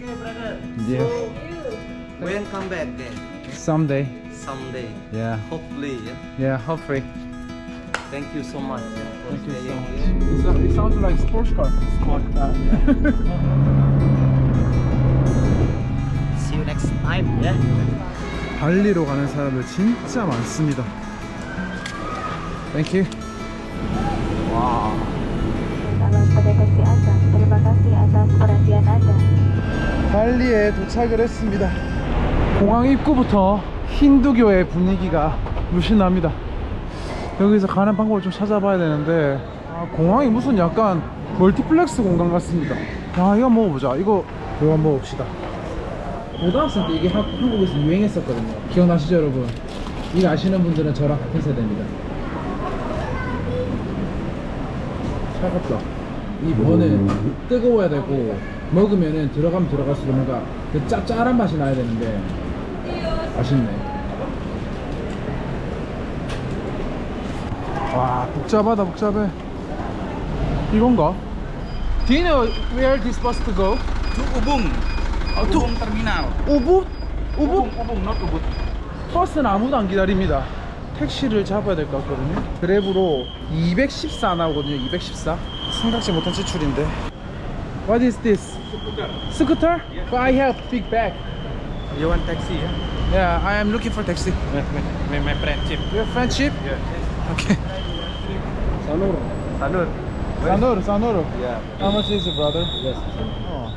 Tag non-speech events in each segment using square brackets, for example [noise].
Okay, brother. Yes. So, when come back again? Someday. Someday. Yeah. Hopefully. Yeah. Yeah, hopefully. Thank you so much yeah, for Thank you so much. It's a, it sounds like sports car. Sport car. See you next time. Yeah. 발리로 가는 사람들 진짜 많습니다. Thank you. 와. Terima kasih atas perhatian Anda. 발리에 도착을 했습니다. 공항 입구부터 힌두교의 분위기가 물씬 납니다. 여기서 가는 방법을 좀 찾아봐야 되는데 아, 공항이 무슨 약간 멀티플렉스 공간 같습니다. 아 이거 먹어보자. 이거 이거 먹읍시다. 고등학생 때 이게 한, 한국에서 유행했었거든요. 기억나시죠 여러분? 이거 아시는 분들은 저랑 같은 세대입니다. 차갑다. 이 버는 뜨거워야 되고 먹으면은 들어가면 들어갈수록 뭔가 그 짭짤한 맛이 나야 되는데 아쉽네. 와 복잡하다 복잡해. 이건가? Do you know where this bus to go? To Ubung. Ubung Terminal. 우붓? 우붓? Ubung, not Ubud. 버스는 아무도 안 기다립니다. 택시를 잡아야 될 것 같거든요. 그랩으로 214 나오거든요. 214. 생각지 못한 지출인데. What is this? Scooter? Scooter? But I have big bag. You want taxi? Yeah. Yeah, I am looking for taxi. My, my, my friendship. Your friendship? Yeah. Okay. Sanur. Sanur. Sanur, Sanur. Yeah. How much is it, brother? Yes. Oh.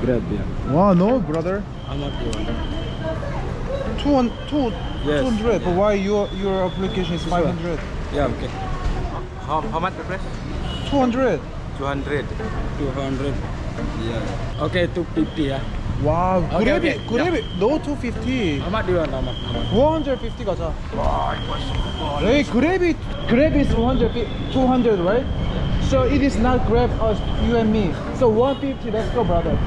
Grab yeah. Wow, no, brother. How much you want? Two, hun- two, Yes. 200. But why your your application is 500? Yeah, okay. How, how much the price? 200. 200. 200. Yeah. Okay, 250 yeah. 와, 오케이, 그랩이 오케이. 그랩이 no 250. How much do you want? How much? How much? 150 가자. Hey, 그랩이 그랩 is 150, 200, right? So it is not grab us, you and me. So 150, let's go, brother.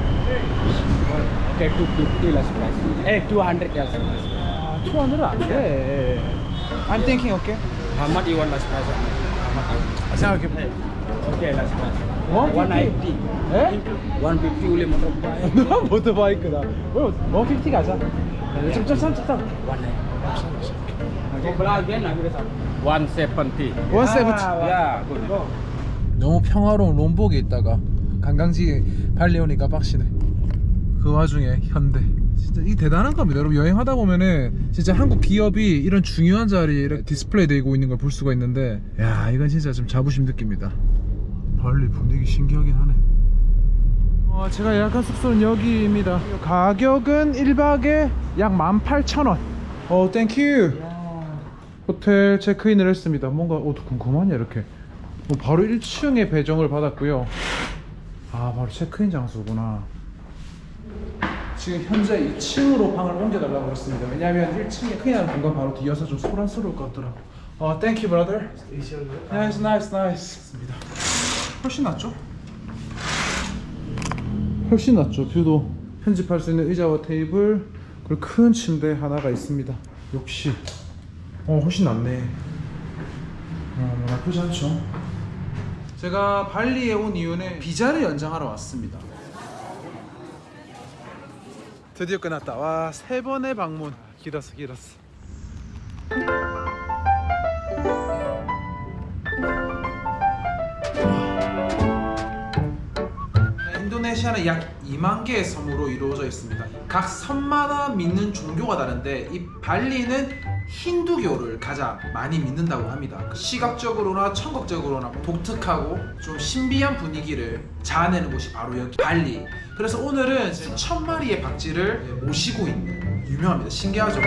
Okay, 250 last price. Eh, 200 yes. 아, 200 안 돼. I'm thinking, okay. How much you want last price? How much? you want? 생각해. Okay, last price. 150. 180. 에? 150 only motorbike. 누가 모터바이크다. 왜150 가자. 좀 좀 좀 좀 180. Okay. again, aku dah 170. 170. Yeah, good. 너무 평화로운 롬복에 있다가 관광지 발리 오니까 빡시네 그 와중에 현대 진짜 이 대단한 겁니다 여러분 여행하다 보면은 진짜 한국 기업이 이런 중요한 자리에 디스플레이 되고 있는 걸 볼 수가 있는데 야 이건 진짜 좀 자부심 느낍니다 발리 분위기 신기하긴 하네 어, 제가 예약한 숙소는 여기입니다 가격은 1박에 약 18,000원 어 땡큐 호텔 체크인을 했습니다 뭔가 어, 궁금하냐 이렇게 뭐 바로 1층에 배정을 받았고요. 아 바로 체크인 장소구나. 지금 현재 2층으로 방을 옮겨달라고 그랬습니다. 왜냐하면 1층에 체크인하는 공간 바로 뒤여서 좀 소란스러울 것 같더라고. 어, thank you, brother. Nice, nice, nice. 훨씬 낫죠? 훨씬 낫죠. 뷰도 편집할 수 있는 의자와 테이블 그리고 큰 침대 하나가 있습니다. 역시 어 훨씬 낫네. 어, 뭐 나쁘지 않죠. 제가 발리에 온 이유는 비자를 연장하러 왔습니다. 드디어 끝났다. 와, 세 번의 방문. 길었어, 길었어. 인도네시아는 약 2만 개의 섬으로 이루어져 있습니다. 각 섬마다 믿는 종교가 다른데 이 발리는 힌두교를 가장 많이 믿는다고 합니다. 시각적으로나 청각적으로나 독특하고 좀 신비한 분위기를 자아내는 곳이 바로 여기 발리. 그래서 오늘은 천 마리의 박쥐를 모시고 있는 유명합니다. 신기하죠?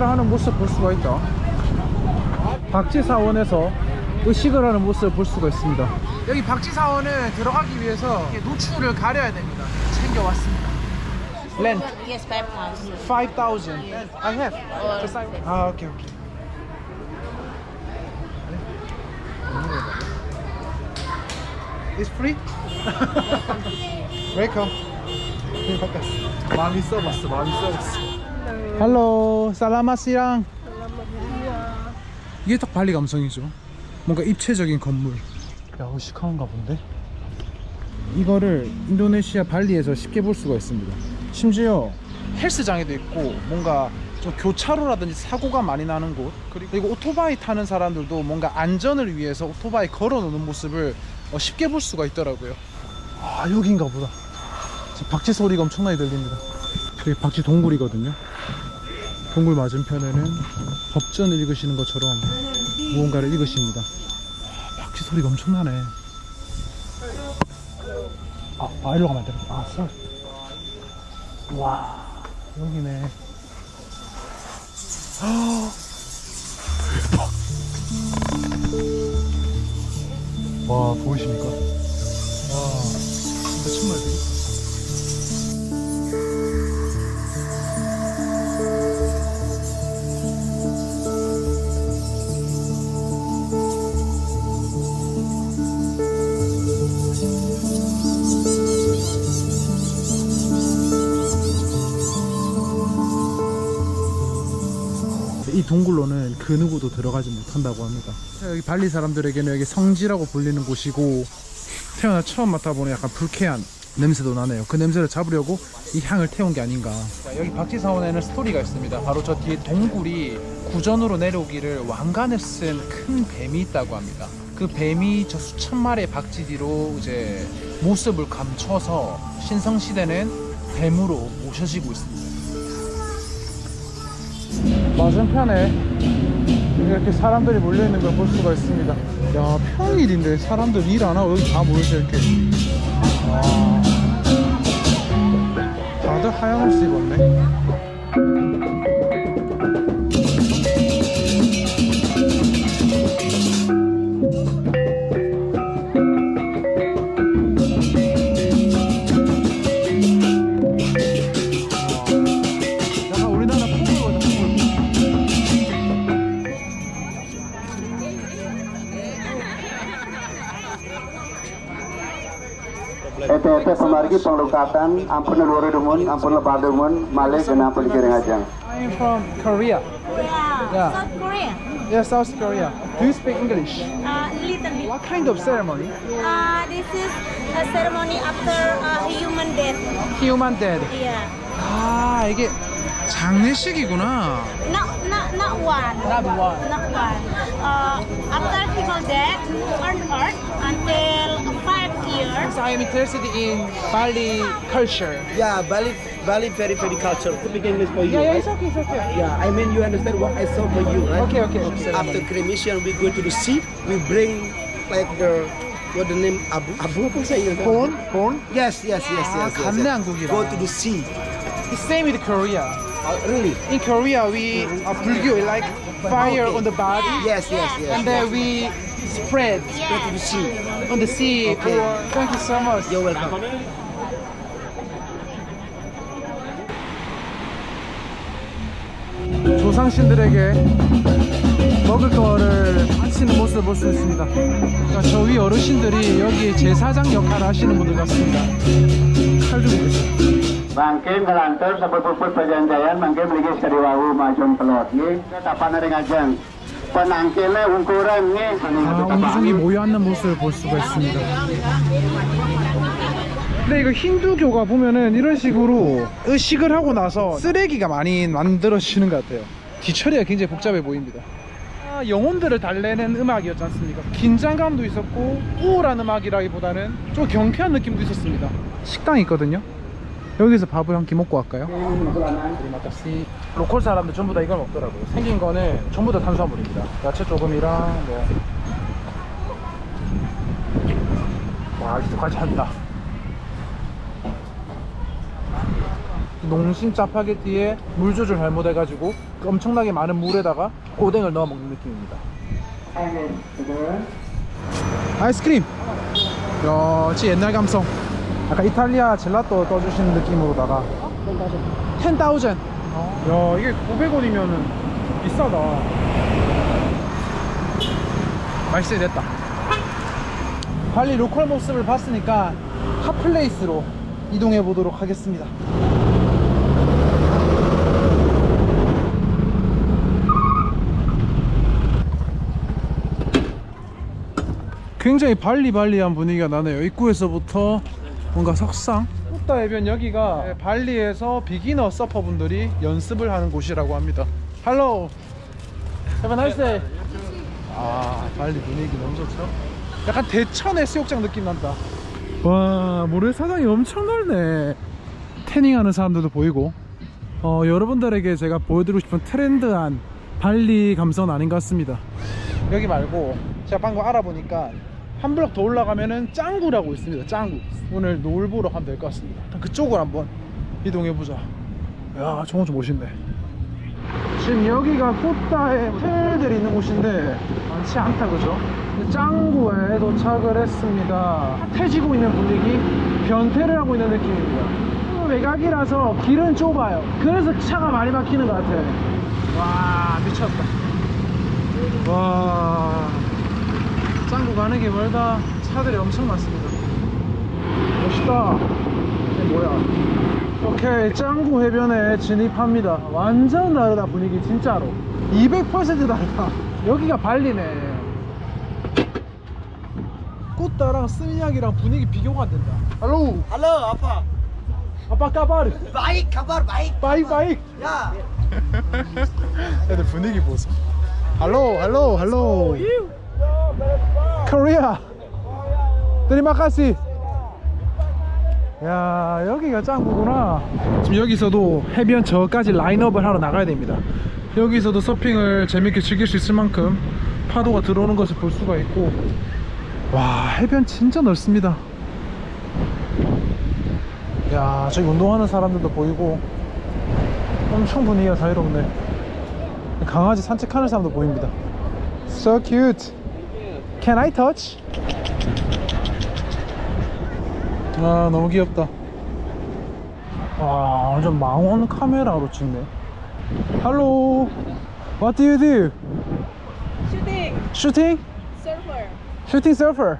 행사를 하는 모습 볼 수가 있다. 박쥐사원에서 의식을 하는 모습을 볼 수가 있습니다. 여기 박쥐사원은 들어가기 위해서 노출을 가려야 됩니다. 챙겨왔습니다. Land. Yes, five thousand. 5,000. I have. Or Just I- 아, 오케이, 오케이. It's free? [laughs] Welcome. [laughs] 마음이 써봤어, 마음이 써봤어. 할로, 살라마시랑. 이게 딱 발리 감성이죠. 뭔가 입체적인 건물. 야, 의식한가 본데? 이거를 인도네시아 발리에서 쉽게 볼 수가 있습니다. 심지어 헬스장에도 있고 뭔가 좀 교차로라든지 사고가 많이 나는 곳 그리고 오토바이 타는 사람들도 뭔가 안전을 위해서 오토바이 걸어놓는 모습을 어, 쉽게 볼 수가 있더라고요. 아 여기인가 보다. 박쥐 소리가 엄청나게 들립니다. 여기 박쥐 동굴이거든요. 동굴 맞은편에는 법전 읽으시는 것처럼 무언가를 읽으십니다. 아, 박쥐 소리가 엄청나네. 아, 아 일로 가면 안 돼. 아, sorry. 와, 여기네. 아, 대박. 와, 보이십니까? 와, 진짜 되게. 동굴로는 그 누구도 들어가지 못한다고 합니다. 여기 발리 사람들에게는 여기 성지라고 불리는 곳이고 태어나 처음 맡아보는 약간 불쾌한 냄새도 나네요. 그 냄새를 잡으려고 이 향을 태운 게 아닌가. 여기 박지사원에는 스토리가 있습니다. 바로 저 뒤에 동굴이 구전으로 내려오기를 왕관을 쓴 큰 뱀이 있다고 합니다. 그 뱀이 저 수천 마리의 박쥐 뒤로 이제 모습을 감춰서 신성시대는 뱀으로 모셔지고 있습니다. 맞은편에 이렇게 사람들이 몰려있는 걸 볼 수가 있습니다. 야, 평일인데 사람들 일 안 하고 여기 다 모여서 이렇게. 와. 다들 하얀 옷 입었네. Ete-ete pemargi penglukatan, ampun luar dumun, ampun lebar dumun, malih dan ampun kiring ajang. I'm from Korea. Yeah. Yeah. South Korea. Yeah, South Korea. Do you speak English? Uh, little bit. What kind of ceremony? Uh, this is a ceremony after uh, human death. Human dead. Yeah. 아, 이게 장례식이구나. Not not not one. Not one. Not one. Uh, after human death on earth until I am interested in Bali culture. Yeah, Bali, Bali very very culture. Speak English for you. Yeah, yeah, it's okay, it's okay. Yeah, I mean you understand what I saw for you, right? Okay, okay. okay. After cremation, we go to the sea. We bring like the what the name abu abu apa saya corn corn yes yes yes yes, yes, yes, yes. go to the sea the same with Korea uh, really in Korea we mm-hmm. uh, like fire okay. on the body yes yes yes and then we spread Go to the sea. on the sea. Okay. Thank you so much. You're welcome. 조상신들에게 먹을 거를 바치는 모습을 볼 수 있습니다. 그러니까 저위 어르신들이 여기 제사장 역할을 하시는 분들 같습니다. 칼 들고 계세요. Mangkin kelantur sampai puput perjanjian, mangkin beli sekaliwawu macam pelot. Ye, tapan ring ajang. Penangkilnya ukuran ye. 아, 옹중이 모여 앉는 모습을 볼 수가 있습니다. 근데 이거 힌두교가 보면은 이런 식으로 의식을 하고 나서 쓰레기가 많이 만들어지는 것 같아요. 뒤처리가 굉장히 복잡해 보입니다. 아, 영혼들을 달래는 음악이었지 않습니까? 긴장감도 있었고 우울한 음악이라기보다는 좀 경쾌한 느낌도 있었습니다. 식당이 있거든요. 여기서 밥을 한 끼 먹고 갈까요? 로컬 사람들 전부 다 이걸 먹더라고요. 생긴 거는 전부 다 탄수화물입니다. 야채 조금이랑 뭐. 와, 진짜 과자 한다. 농심 짜파게티에 물 조절 잘못해가지고 그 엄청나게 많은 물에다가 오뎅을 넣어 먹는 느낌입니다. 아이스크림. 야, 진짜 옛날 감성. 약간 이탈리아 젤라또 떠주시는 느낌으로다가 10,000. 야, 이게 900원이면은 비싸다. 맛있어야 됐다. 발리 로컬 모습을 봤으니까 핫플레이스로 이동해 보도록 하겠습니다. 굉장히 발리발리한 분위기가 나네요. 입구에서부터 뭔가 석상. 쿠타 해변 여기가 발리에서 비기너 서퍼분들이 연습을 하는 곳이라고 합니다. Hello. Have a nice day. 아, 발리 분위기 너무 좋죠? 약간 대천 해수욕장 느낌 난다. 와, 모래사장이 엄청 넓네. 태닝하는 사람들도 보이고. 어, 여러분들에게 제가 보여드리고 싶은 트렌드한 발리 감성은 아닌 것 같습니다. 여기 말고 제가 방금 알아보니까 한 블럭 더 올라가면은 짱구라고 있습니다. 짱구. 오늘 노을 보러 가면 될 것 같습니다. 그쪽으로 한번 이동해 보자. 야, 저건 좀 멋있네. 지금 여기가 꽃다에 호텔들이 있는 곳인데 많지 않다 그죠? 짱구에 도착을 했습니다. 핫해지고 있는 분위기, 변태를 하고 있는 느낌입니다. 어, 외곽이라서 길은 좁아요. 그래서 차가 많이 막히는 것 같아. 와 미쳤다. 와 가는 게 멀다. 차들이 엄청 많습니다. 멋있다. 이게 뭐야? 오케이 짱구 해변에 진입합니다 완전 다르다 분위기 진짜로 200% 다르다 여기가 발리네 꽃다랑 스미약이랑 분위기 비교가 안 된다 할로 Halo, apa? 아빠 까바르 Baik, kabar baik. 바이 바이 Ya. 애들 분위기 보소 할로 할로 할로 코리아 드리마카시 야 여기가 짱구구나. 지금 여기서도 해변 저까지 라인업을 하러 나가야 됩니다. 여기서도 서핑을 재밌게 즐길 수 있을 만큼 파도가 들어오는 것을 볼 수가 있고. 와 해변 진짜 넓습니다. 야 저기 운동하는 사람들도 보이고. 엄청 분위기가 자유롭네. 강아지 산책하는 사람도 보입니다. So cute Can I touch? 아 너무 귀엽다 와 완전 망원 카메라로 찍네 Hello What do you do? Shooting, Shooting? surfer. Shooting surfer?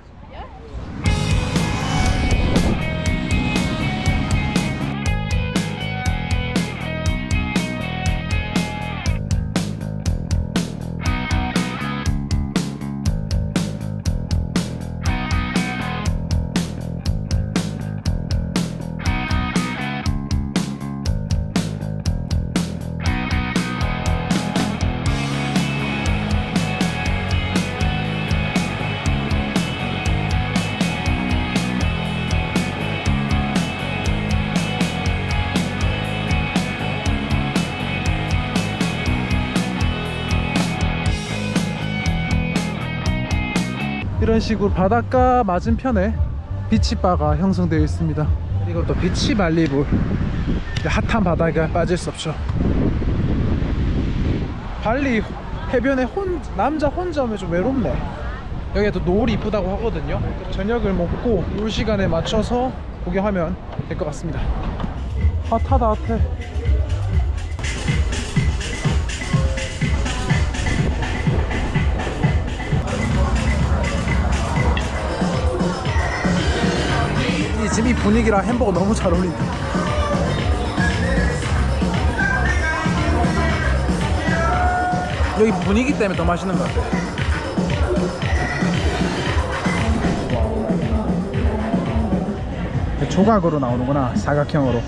이런 식으로 바닷가 맞은편에 비치바가 형성되어 있습니다. 그리고 또 비치 발리볼 핫한 바다가 빠질 수 없죠. 발리 해변에 혼, 남자 혼자 오면 좀 외롭네. 여기가 또 노을이 이쁘다고 하거든요. 저녁을 먹고 노을 시간에 맞춰서 구경하면 될 것 같습니다. 핫하다 핫해 분위기랑 햄버거 너무 잘 어울린다. 여기 분위기 때문에 더 맛있는 것 같아. 조각으로 나오는구나 사각형으로.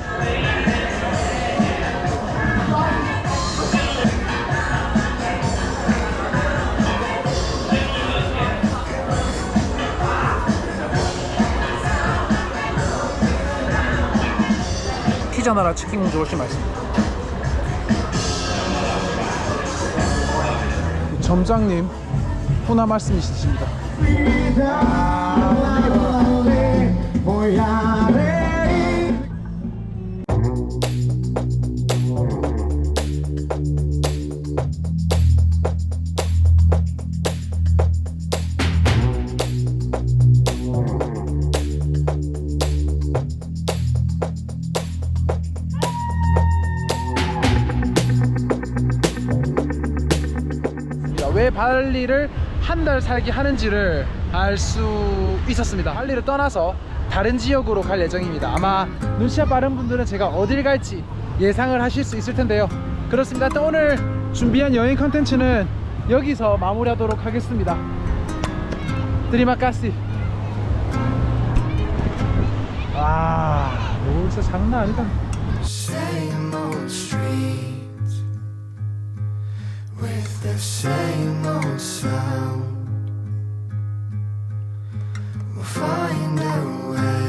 피자 나라 치킨 공주 훨씬 맛있습니다. 점장님 훈화 말씀 있으십니다. 발리를 한 달 살기 하는지를 알 수 있었습니다. 발리를 떠나서 다른 지역으로 갈 예정입니다. 아마 눈치가 빠른 분들은 제가 어딜 갈지 예상을 하실 수 있을 텐데요. 그렇습니다. 또 오늘 준비한 여행 컨텐츠는 여기서 마무리하도록 하겠습니다. 드리마카시. 와, 뭐 진짜 장난 아니다. The same old sound. We'll find a way.